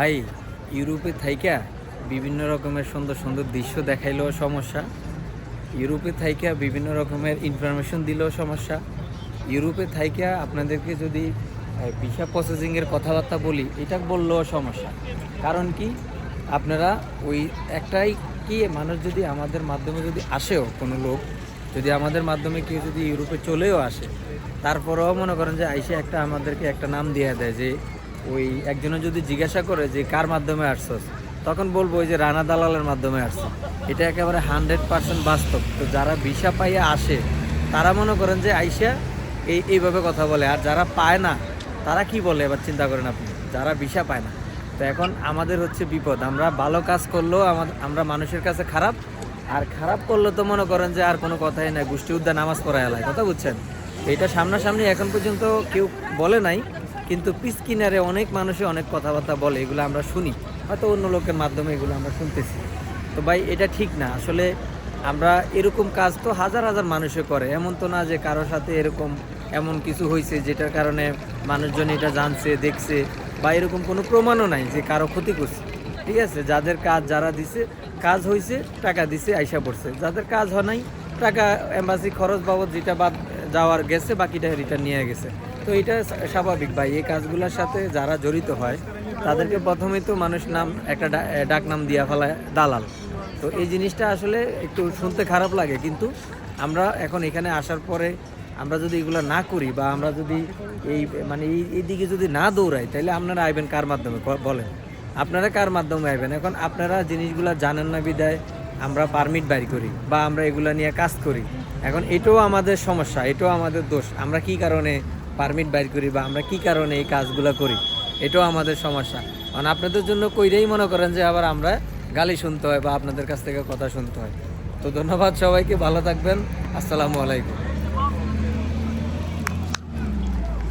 ভাই, ইউরোপে থাইকা বিভিন্ন রকমের সুন্দর সুন্দর দৃশ্য দেখাইলেও সমস্যা। ইউরোপে থাইকা বিভিন্ন রকমের ইনফরমেশন দিলেও সমস্যা। ইউরোপে থাইকা আপনাদেরকে যদি ভিসা প্রসেসিংয়ের কথাবার্তা বলি, এটা বললেও সমস্যা। কারণ কি? আপনারা ওই একটাই কি, মানুষ যদি আমাদের মাধ্যমে যদি আসেও কোনো লোক, যদি আমাদের মাধ্যমে কেউ যদি ইউরোপে চলেও আসে, তারপরেও মনে করেন যে আইসে একটা আমাদেরকে একটা নাম দিয়ে দেয় যে ওই একজনে যদি জিজ্ঞাসা করে যে কার মাধ্যমে আসছস, তখন বলব ওই যে রানা দালালের মাধ্যমে আসছে। এটা একেবারে হান্ড্রেড পার্সেন্ট বাস্তব। তো যারা ভিসা পাইয়া আসে, তারা মনে করেন যে আইসা এই, এইভাবে কথা বলে। আর যারা পায় না, তারা কি বলে এবার চিন্তা করেন আপনি? যারা ভিসা পায় না। তো এখন আমাদের হচ্ছে বিপদ। আমরা ভালো কাজ করলেও আমরা মানুষের কাছে খারাপ। আর খারাপ করলে তো মনে করেন যে আর কোনো কথাই নাই। গোষ্ঠী উদ্যান, নামাজ পড়া এলায় কথা বুঝছেন? এটা সামনাসামনি এখন পর্যন্ত কেউ বলে নাই। কিন্তু পিস কিনারে অনেক মানুষে অনেক কথাবার্তা বলে, এগুলো আমরা শুনি। হয়তো অন্য লোকের মাধ্যমে এগুলো আমরা শুনতেছি। তো ভাই, এটা ঠিক না। আসলে আমরা এরকম কাজ তো হাজার হাজার মানুষে করে। এমন তো না যে কারোর সাথে এরকম এমন কিছু হয়েছে যেটার কারণে মানুষজন এটা জানছে, দেখছে, বা এরকম কোনো প্রমাণও নাই যে কারও ক্ষতি করছে। ঠিক আছে? যাদের কাজ যারা দিছে, কাজ হয়েছে টাকা দিছে, আইসা পড়ছে। যাদের কাজ হয় নাই, টাকা, এম্বাসি খরচ বাবদ যেটা বাদ যাওয়ার গেছে, বাকিটা রিটার্ন নিয়ে গেছে। তো এটা স্বাভাবিক ভাই, এই কাজগুলোর সাথে যারা জড়িত হয়, তাদেরকে প্রথমে তো মানুষ নাম, একটা ডাক নাম দিয়া ফেলায় দালাল। তো এই জিনিসটা আসলে একটু শুনতে খারাপ লাগে, কিন্তু আমরা এখন এখানে আসার পরে আমরা যদি এগুলো না করি বা আমরা যদি এই মানে এই এই দিকে যদি না দৌড়াই তাহলে আপনারা আইবেন কার মাধ্যমে? বলেন। আপনারা কার মাধ্যমে আইবেন? এখন আপনারা জিনিসগুলো জানেন না বিদায়, আমরা পারমিট বাইর করি বা আমরা এগুলা নিয়ে কাজ করি। এখন এটাও আমাদের সমস্যা, এটাও আমাদের দোষ। আমরা কি কারণে পারমিট বাইর করি বা আমরা কি কারণে এই কাজগুলো করি, এটাও আমাদের সমস্যা। কারণ আপনাদের জন্য কইরেই মনে করেন যে আবার আমরা গালি শুনতে হয় বা আপনাদের কাছ থেকে কথা শুনতে হয়। তো ধন্যবাদ সবাইকে, ভালো থাকবেন। আসসালামু আলাইকুম।